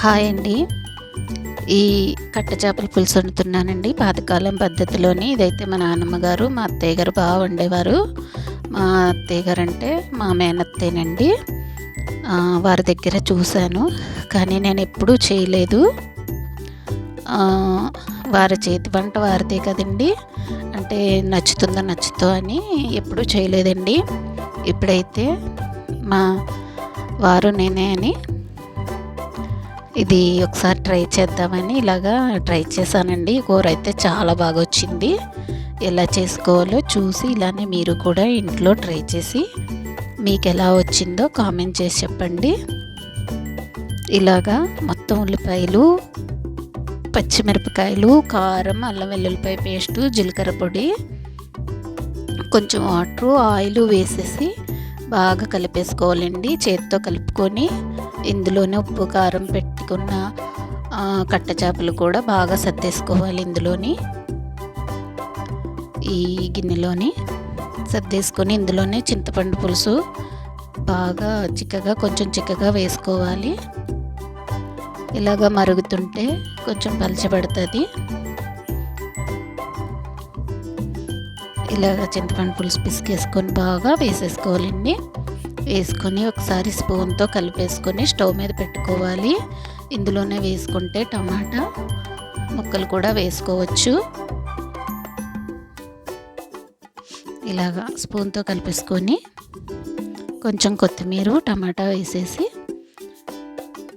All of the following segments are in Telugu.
హాయ్ అండి. ఈ కట్ట చేపల పులుసు వండుతున్నానండి పాతకాలం పద్ధతిలోని ఇదైతే మా నాన్నమ్మ గారు మా అత్తయ్య గారు బాగా వండేవారు. మా అత్తయ్య గారు అంటే మా మేనత్తేనండి. వారి దగ్గర చూశాను. కానీ నేను ఎప్పుడూ చేయలేదు. వారి చేతి వంట వారిదే కదండి. అంటే నచ్చుతుందో నచ్చుతో అని ఎప్పుడూ చేయలేదండి. ఇప్పుడైతే మా వారు నేనే అని ఇది ఒకసారి ట్రై చేద్దామని ఇలాగా ట్రై చేశానండి. కూర అయితే చాలా బాగా వచ్చింది. ఎలా చేసుకోవాలో చూసి ఇలానే మీరు కూడా ఇంట్లో ట్రై చేసి మీకు ఎలా వచ్చిందో కామెంట్ చేసి చెప్పండి. ఇలాగా మొత్తం ఉల్లిపాయలు పచ్చిమిరపకాయలు కారం అల్లం వెల్లుల్లిపాయ పేస్టు జీలకర్ర పొడి కొంచెం వాటర్ ఆయిల్ వేసేసి బాగా కలిపేసుకోవాలండి. చేతితో కలుపుకొని ఇందులోనే ఉప్పు కారం పెట్టి ఆ, కట్ట చేపలు కూడా బాగా సర్దేసుకోవాలి ఇందులోని. ఈ గిన్నెలోని సర్దేసుకొని ఇందులోనే చింతపండు పులుసు బాగా చిక్కగా కొంచెం చిక్కగా వేసుకోవాలి. ఇలాగ మరుగుతుంటే కొంచెం పలచబడుతుంది. ఇలాగ చింతపండు పులుసు పిసికేసుకొని బాగా వేసేసుకోవాలండి. వేసుకొని ఒకసారి స్పూన్తో కలిపేసుకొని స్టవ్ మీద పెట్టుకోవాలి. ఇందులోనే వేసుకుంటే టమాటా ముక్కలు కూడా వేసుకోవచ్చు. ఇలాగా స్పూన్తో కలిపేసుకొని కొంచెం కొత్తిమీర టమాటా వేసేసి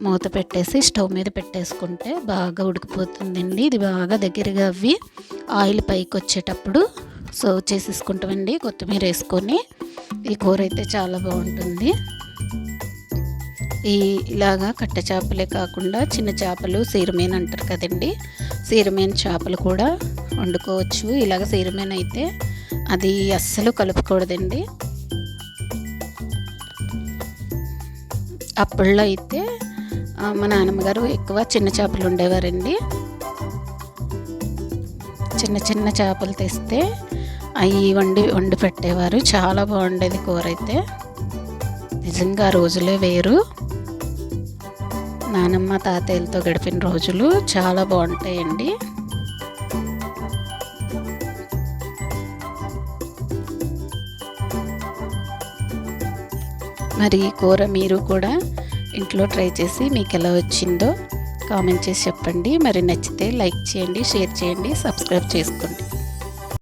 మూత పెట్టేసి స్టవ్ మీద పెట్టేసుకుంటే బాగా ఉడికిపోతుందండి. ఇది బాగా దగ్గరగా అవి ఆయిల్ పైకి వచ్చేటప్పుడు సర్వ్ చేసేసుకుంటామండి కొత్తిమీర వేసుకొని. ఈ కూర అయితే చాలా బాగుంటుంది. ఈ ఇలాగా కట్ట చేపలే కాకుండా చిన్న చేపలు సీరమేన్ అంటారు కదండి. సీరమేన్ చేపలు కూడా వండుకోవచ్చు. ఇలాగ సీరమేన్ అయితే అది అస్సలు కలుపుకూడదండి. అప్పుల్లో అయితే మా నాన్నమ్మగారు ఎక్కువ చిన్న చేపలు ఉండేవారండి చిన్న చిన్న చేపలు తెస్తే అవి వండి వండి పెట్టేవారు. చాలా బాగుండేది కూర అయితే. నిజంగా ఆ రోజులే వేరు. నానమ్మ తాతయ్యలతో గడిపిన రోజులు చాలా బాగుంటాయండి. మరి ఈ కూర మీరు కూడా ఇంట్లో ట్రై చేసి మీకు ఎలా వచ్చిందో కామెంట్ చేసి చెప్పండి. మరి నచ్చితే లైక్ చేయండి షేర్ చేయండి సబ్స్క్రైబ్ చేసుకోండి.